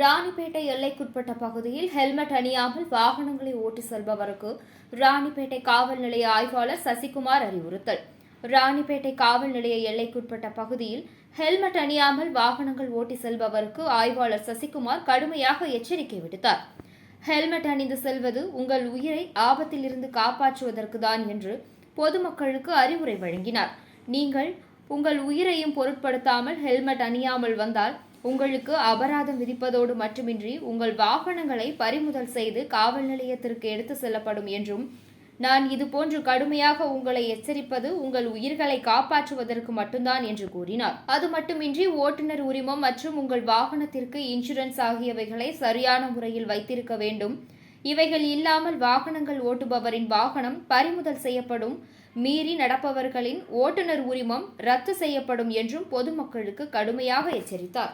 ராணிப்பேட்டை எல்லைக்குட்பட்ட பகுதியில் ஹெல்மெட் அணியாமல் வாகனங்களை ஓட்டி செல்பவருக்கு ராணிப்பேட்டை காவல் நிலைய ஆய்வாளர் சசிகுமார் அறிவுறுத்தல். ராணிப்பேட்டை காவல் நிலைய எல்லைக்குட்பட்ட பகுதியில் ஹெல்மெட் அணியாமல் வாகனங்கள் ஓட்டி செல்பவருக்கு ஆய்வாளர் சசிகுமார் கடுமையாக எச்சரிக்கை விடுத்தார். ஹெல்மெட் அணிந்து செல்வது உங்கள் உயிரை ஆபத்திலிருந்து காப்பாற்றுவதற்கு தான் என்று பொதுமக்களுக்கு அறிவுரை வழங்கினார். நீங்கள் உங்கள் உயிரையும் பொருட்படுத்தாமல் ஹெல்மெட் அணியாமல் வந்தால் உங்களுக்கு அபராதம் விதிப்பதோடு மட்டுமின்றி உங்கள் வாகனங்களை பறிமுதல் செய்து காவல் நிலையத்திற்கு எடுத்து செல்லப்படும் என்றும் நான் இதுபோன்று கடுமையாக உங்களை எச்சரிப்பது உங்கள் உயிர்களை காப்பாற்றுவதற்கு மட்டும்தான் என்று கூறினார். அது மட்டுமின்றி ஓட்டுநர் உரிமம் மற்றும் உங்கள் வாகனத்திற்கு இன்சூரன்ஸ் ஆகியவைகளை சரியான முறையில் வைத்திருக்க வேண்டும். இவைகள் இல்லாமல் வாகனங்கள் ஓட்டுபவரின் வாகனம் பறிமுதல் செய்யப்படும் மீறி நடப்பவர்களின் ஓட்டுநர் உரிமம் ரத்து செய்யப்படும் என்றும் பொதுமக்களுக்கு கடுமையாக எச்சரித்தார்.